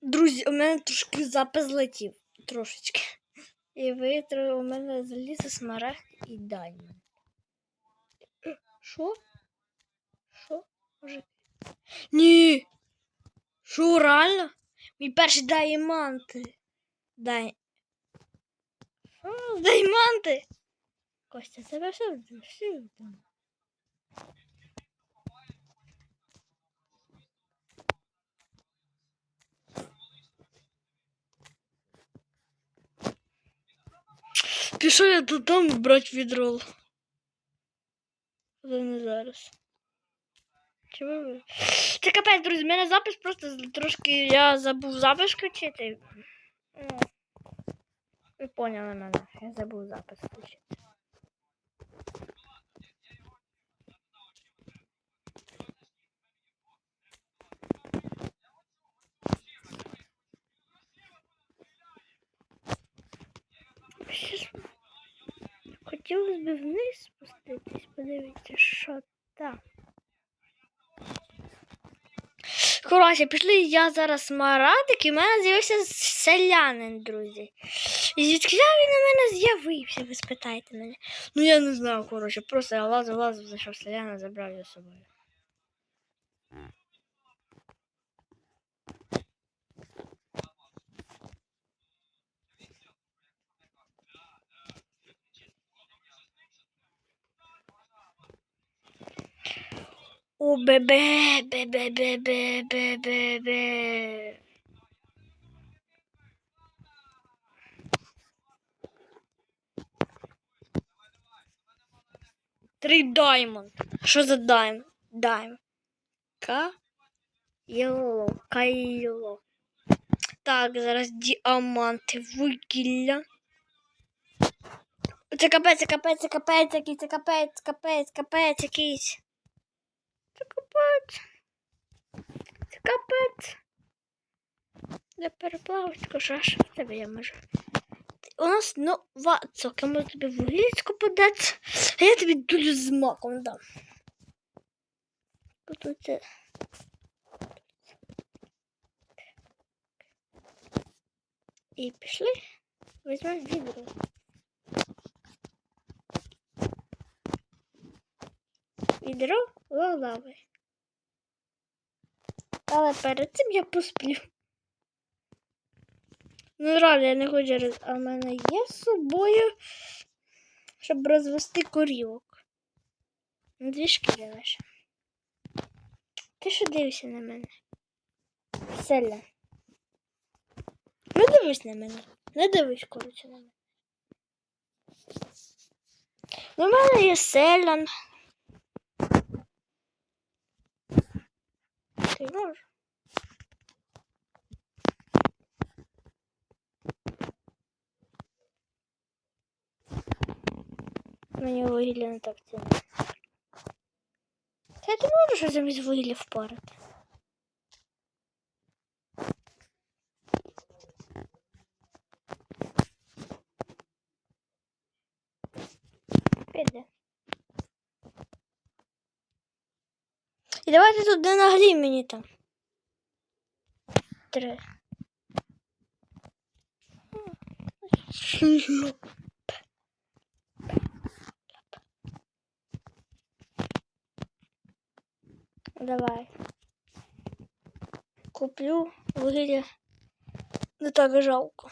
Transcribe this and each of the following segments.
Друзі, у мене трошки запис злетів. Трошечки. І витри у мене залізо смарагд і даймонд. Що? Що? Може? Ні. Що, реально? Мій перший дайманти. Дай. Дайманти? Костя, тебе все все вдома. Пішов я додому брати відрол. Але не зараз. Чого ви? Це капець, друзі, в мене запис просто трошки. Я забув запис включити. Ну, Ви поняли мене. Я забув запис включити. Щас Хотілося б вниз спуститись, подивіться, що там. Коротше, пішли я зараз марадик, і в мене з'явився селянин, друзі. І звідки він на мене з'явився, ви спитаєте мене. Ну я не знаю, коротше, просто я лазив, лазив, знайшов селяна, забрав його з собою. О, бебе, бебе, бебе, бебе. Три даймонд. Що за дайм? Дайм. Ка. Йоло. Кайло. Так, зараз діаманти вугілля. Це капець, капець, капець, якийсь, це капець, капець, капець, якийсь. Капець. Це капець. Я переплавочку, що ж тебе я можу. У нас нова цока, може тобі вугілечку подати, а я тобі дулю з маком дам. Це. І пішли. Візьмемо відро. Відро лави. Але перед цим я посплю. Ну, реально, я не хочу, роз- а в мене є з собою, щоб розвести корівок. На дві шкіри лише. Ти що дивишся на мене? Селя. Не дивись на мене. Не дивись, коротше, на мене. Ну, в мене є селян. Ти можеш? Мені вугілля не так ціна. Та ти можеш замість вугілля впарити? Піде. І давайте тут не наглій мені там. Три. Шлюп. Давай. Куплю вугілля. Не так жалко.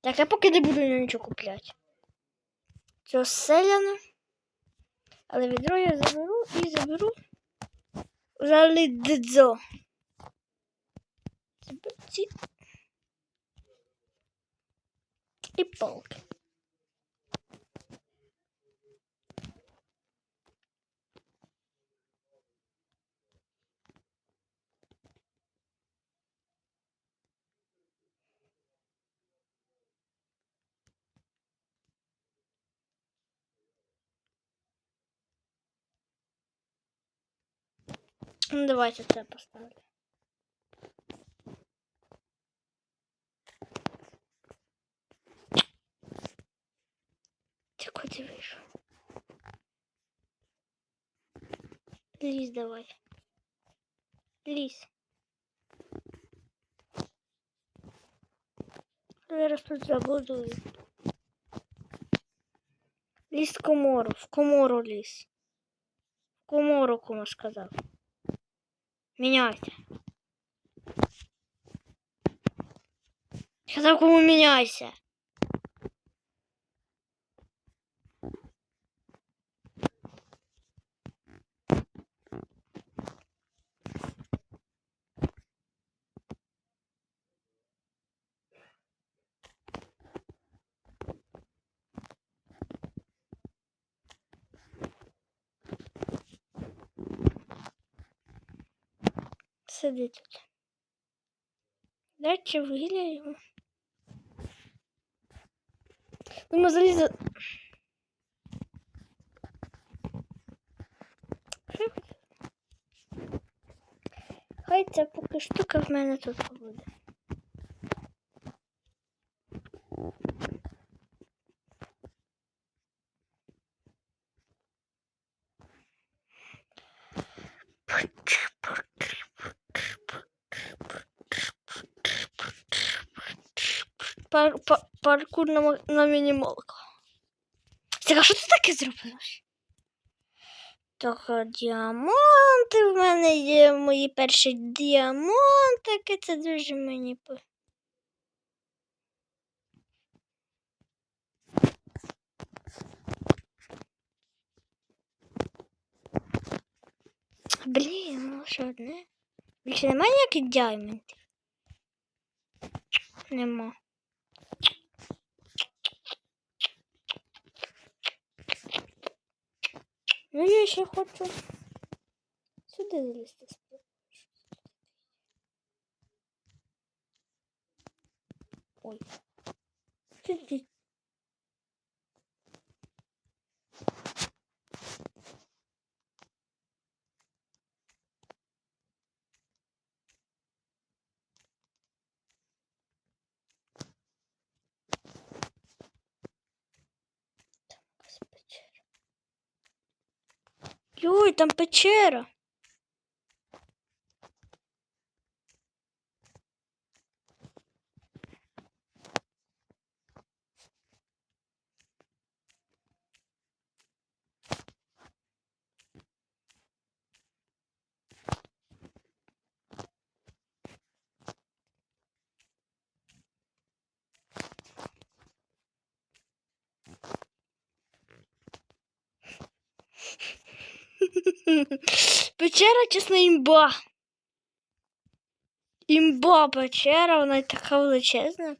Так, я поки не буду нічого купляти. Цього селяна. Але відро я заберу і заберу залидзо. Ці. І палки. Ну, давайте це поставлю. Ти куди вийшов? Лізь давай. Лізь. Зараз тут забудую. Лізь в комору, в комору лізь. В комору, кому сказав. Міняйся. Сказав, кому міняйся. Сиди тут. Дайте виля його. Ну, ми залізли. Хай ця поки штука в мене тут побуде. Пар, пар, паркур на, на мінімалку. Так, а що ти таке зробиш? Так, а діаманти в мене є мої перші діамантики. Це дуже мені по. Блін, ну що одне. Більше немає ніяких діамантів? Нема. Ну, я ще хочу сюди залізти. Ой. Йой, там печера. Печера, чесно, імба. Імба печера, вона така величезна.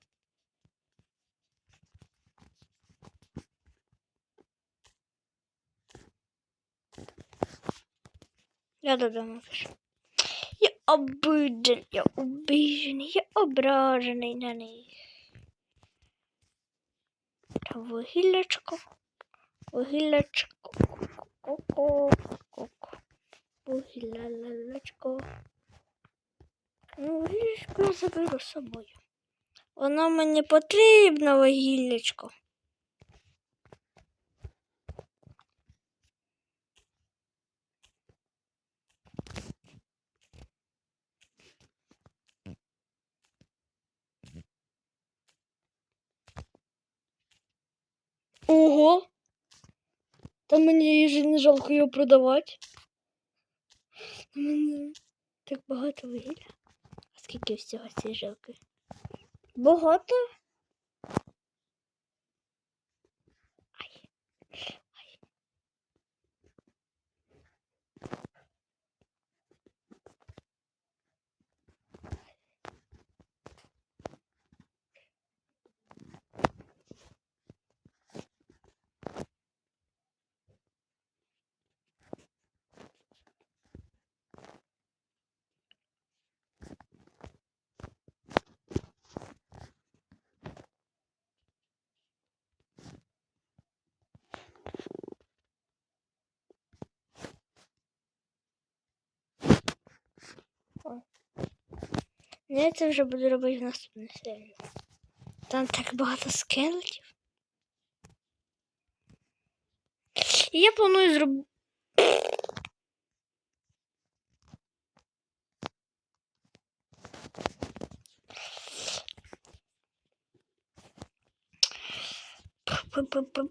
Я додому пишу. Я обиджений, я обіжений, я ображений на них. Та вугіллячко, вугіллячко, ко-ко, вугіллялялячко. Ну, вугіллячко я заберу з собою. Воно мені потрібно, вугіллячко. Ого! Та мені ж не жалко його продавати. У мене так багато вугілля. А скільки всього цієї жилки? Багато? Ну я це вже буду робити в наступній серії. Там так багато скелетів. І я планую зробити.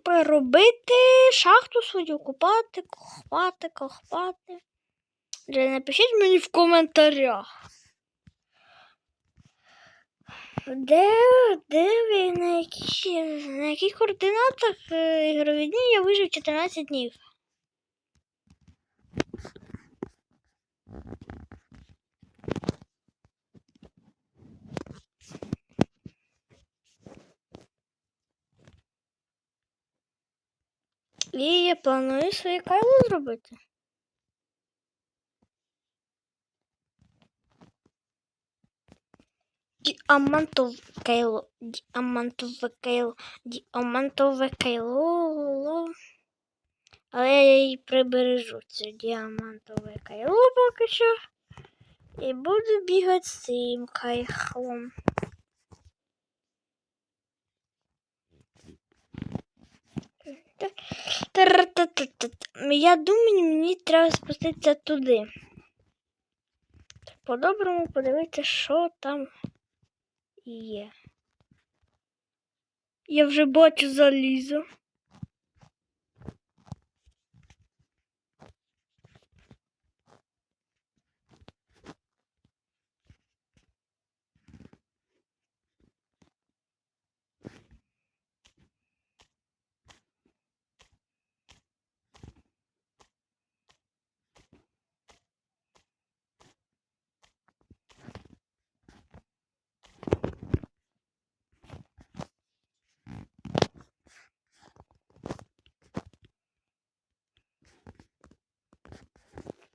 Робити шахту свою, купати, кохвати, кохвати. Напишіть мені в коментарях. Де, де ви, на, які, на яких координатах е, ігрові дні я вижив 14 днів? І я планую своє кайло зробити. Діамантове кайло, діамантове кайло, діамантове кайло. Але я її прибережу, це діамантове кайло поки що. І буду бігати з цим кайхлом. Я думаю, мені треба спуститися туди. По-доброму подивитися, що там є. Я вже бачу залізо.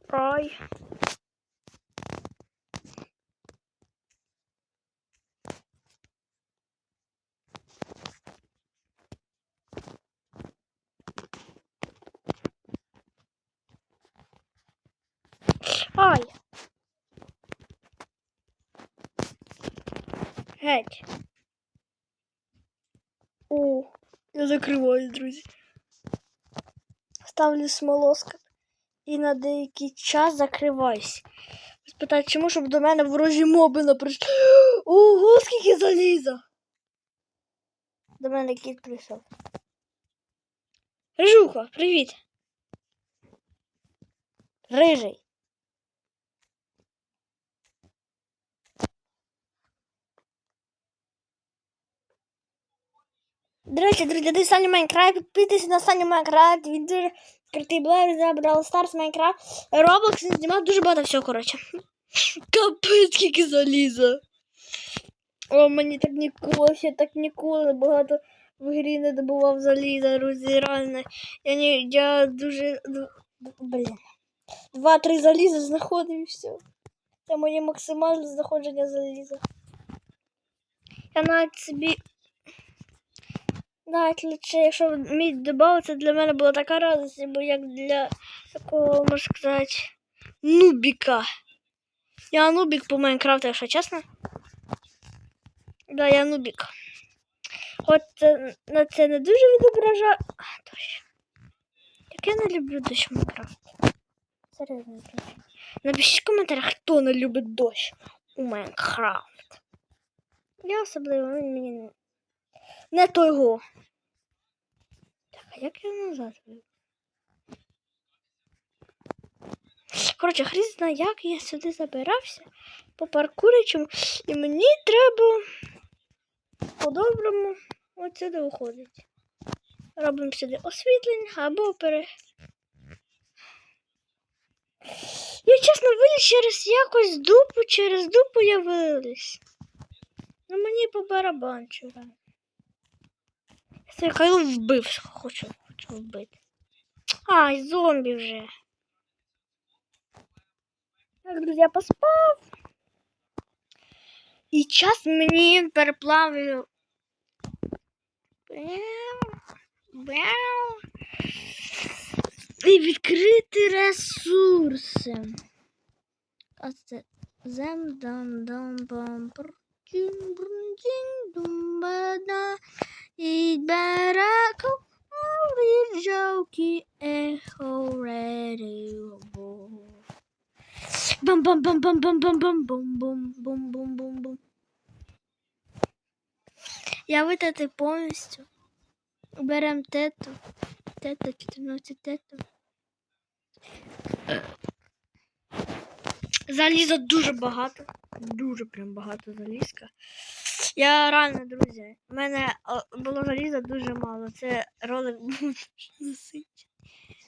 Прай. Ай. Геть. О, я закрываю, друзья. Ставлю смолоска. І на деякий час закриваюсь. Спитаю, чому, щоб до мене ворожі моби не прийшли. Ого, скільки заліза. До мене кіт прийшов. Рижуха, привіт. Рижий. До речі, друзі, ти Саню Майнкрафт, підписуйтесь на Саню Майнкрафт, він дуже крутий блогер, забрав Старс Майнкрафт. Роблокс знімав дуже багато всього, коротше. Капець, скільки заліза. О, мені так ніколи, ще так ніколи багато в грі не добував заліза, друзі, реально. Я, не, я дуже, ду- блін. Два-три заліза знаходив і все. Це моє максимальне знаходження заліза. Я навіть собі навіть лише, якщо мідь додав, це для мене була така радість, бо як для такого, можна сказати, нубіка. Я нубік по Майнкрафту, якщо чесно. Да, я нубік. Хоч на це не дуже відображає. А. Як я не люблю дощ в Майнкрафті. Серйозно, друзі. Напишіть в коментарях, хто не любить дощ у Майнкрафт. Я особливо, він мені не, того. Так, а як я назад? Коротше, хріст знає, як я сюди забирався по паркуричому, і мені треба по-доброму от сюди. Робимо сюди освітлення або пере. Я чесно виліз через якось дупу, через дупу я виліз. Ну мені по барабанчу. реально. Я це Кайло вбив, хочу, хочу вбити. Ай, зомбі вже. Так, друзі, я поспав. І час мені переплавлю. Бяу, бяу. І відкрити ресурси. А це зем дам дам бам пр тін брун тін дум Бам бам бам бам бам бум бум бум бум бум бум. Я витратив повністю Беремо тету. Тета 14 тету. Заліза дуже багато. Дуже прям багато залізка. Я реально, друзі. У мене було заліза дуже мало. Це ролик був насичений.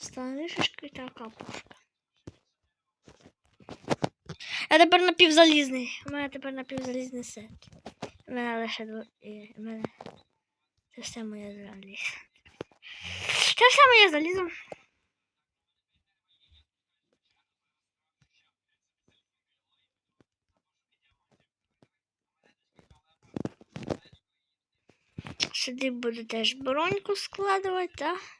Стане шишки така пушка. Я тепер напівзалізний. У мене тепер напівзалізний сет. У мене лише дво... У мене... Це все моє залізо. Це все моє залізо. Сюди буду теж броньку складувати, так?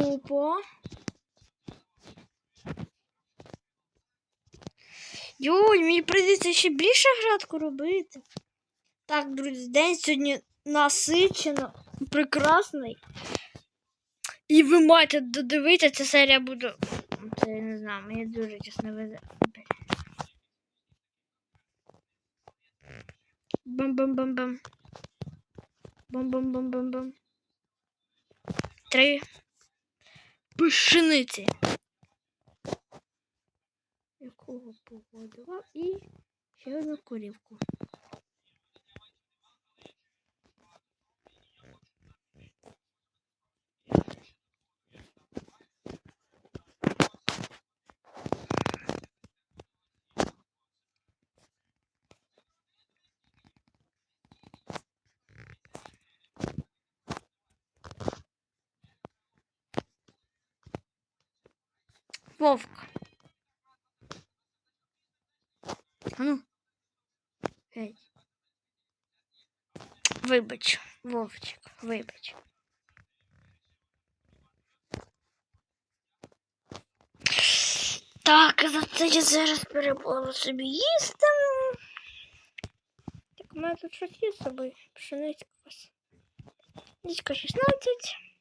Опа. Йой, мені прийдеться ще більше градку робити. Так, друзі, день сьогодні насичено, прекрасний. І ви маєте додивитися, ця серія буде. Це я не знаю, мені дуже чесно везе. Бам-бам-бам-бам. Бам-бам-бам-бам-бам. Три пшениці. Якого погодила і ще одну корівку. Вовк. А ну. Гей. Вибач, Вовчик, вибач. Так, за це я зараз перебувала собі їсти. Так, у мене тут щось є з собою. Пшениця якась. Дічка 16.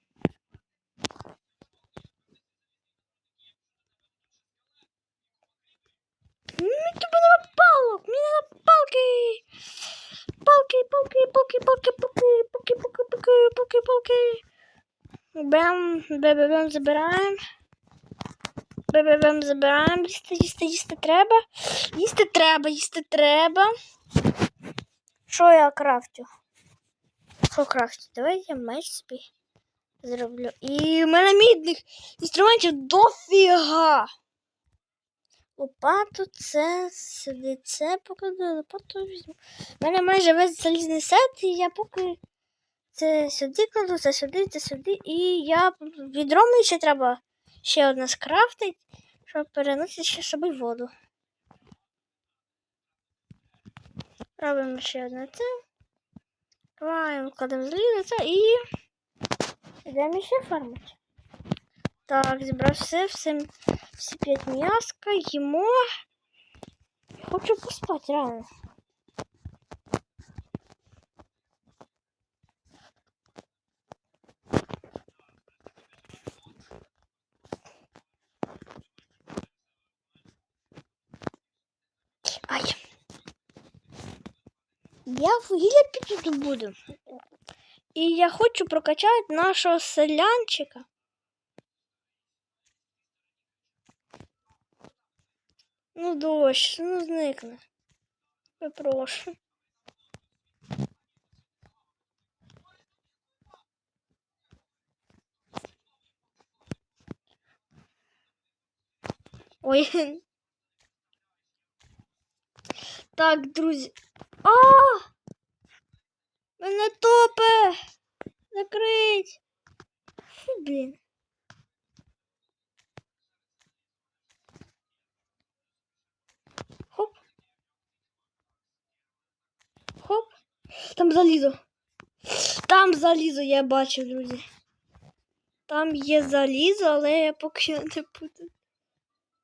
Мені тобі нема палок, мені треба палки. Палки, палки, палки, палки, палки, палки, палки, палки, палки. Бем, бем, забираємо. Бем, забираємо. Їсти, їсти, їсти треба. Їсти треба, їсти треба. Що я крафтю? Що крафтю? Давай я меч собі зроблю. І в мене мідних інструментів дофіга. Лопату це сюди це покладу, лопату візьму. У мене майже весь залізний сет, і я поки це сюди кладу, це сюди, це сюди. І я відро мені ще треба ще одне скрафтити, щоб переносити ще з собою воду. Робимо ще одне це. Кладемо, кладемо залізо це і йдемо ще фармити. Так, зібрав все, все, всі п'ять м'яска, їмо. Хочу поспати, реально. Я вугілля піду буду. І я хочу прокачати нашого селянчика. Ну, дощ, ну зникне. Я прошу. Ой. Так, друзі. А! Мене топе! Закрить! Фу, блін. Хоп. Хоп. Там залізо. Там залізо, я бачу, друзі. Там є залізо, але я поки не буду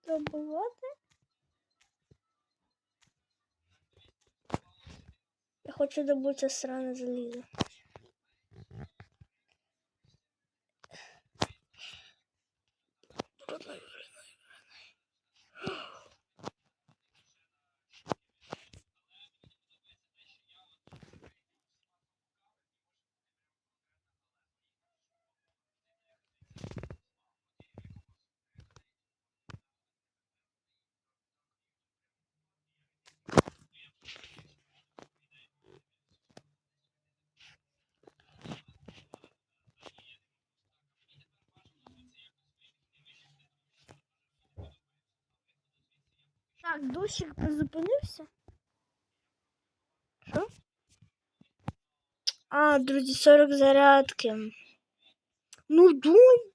добувати. Хочу добути сране залізо. Так, дощик призупинився. Що? А, друзі, 40 зарядки. Ну, дуй.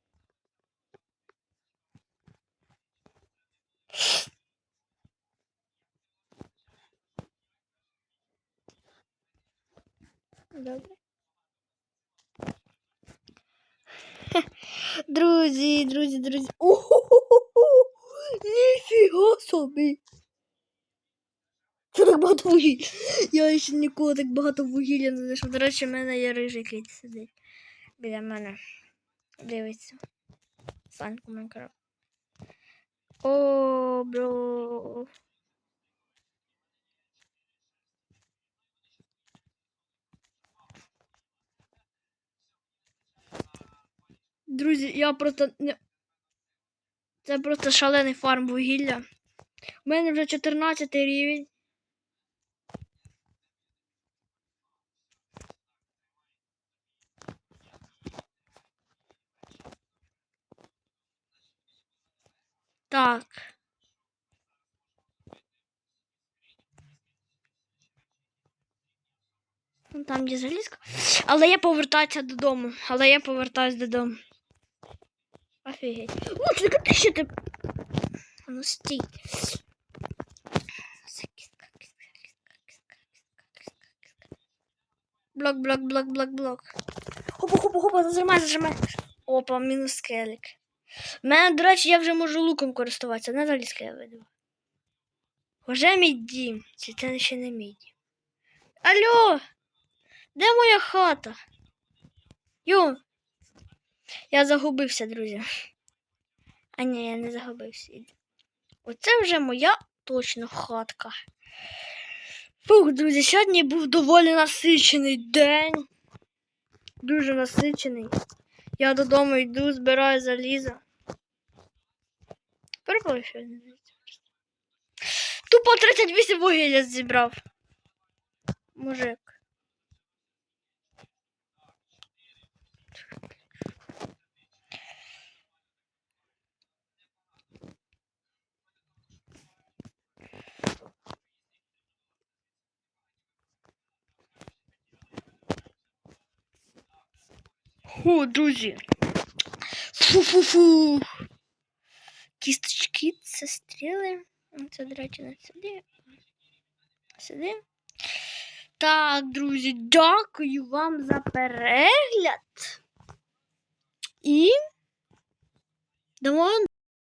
Добре. Друзі, друзі, друзі. О-хо-хо-хо! Ніфіга собі. Що так багато вугілля? Я ще ніколи так багато вугілля не знайшов. До речі, в мене є рижий кіт сидить біля мене. Дивиться. Саньку Майнкрафт. О, бро. Друзі, я просто не. Це просто шалений фарм вугілля. У мене вже 14 рівень. Так. Ну, Там є залізка. Але я повертаюся додому. Але я повертаюся додому. Офігеть. Лучника, ти що ти? Ну стій. Блок, блок, блок, блок, блок. Хопа, хопа, хопа, зажимай, зажимай. Опа, мінус скелик. У мене, до речі, я вже можу луком користуватися, не залізки я веду. Уже мій дім. Чи це ще не мій дім? Алло! Де моя хата? Йо! Я загубився, друзі. А ні, я не загубився. Оце вже моя точно хатка. Фух, друзі, сьогодні був доволі насичений день. Дуже насичений. Я додому йду, збираю залізо. Перепали, що не. Тупо 38 вугілля зібрав. Мужик. Фу, друзі. Фу-фу-фу. Кісточки, це стріли. Це, до речі, не сюди. Сюди. Так, друзі, дякую вам за перегляд. І. Дамо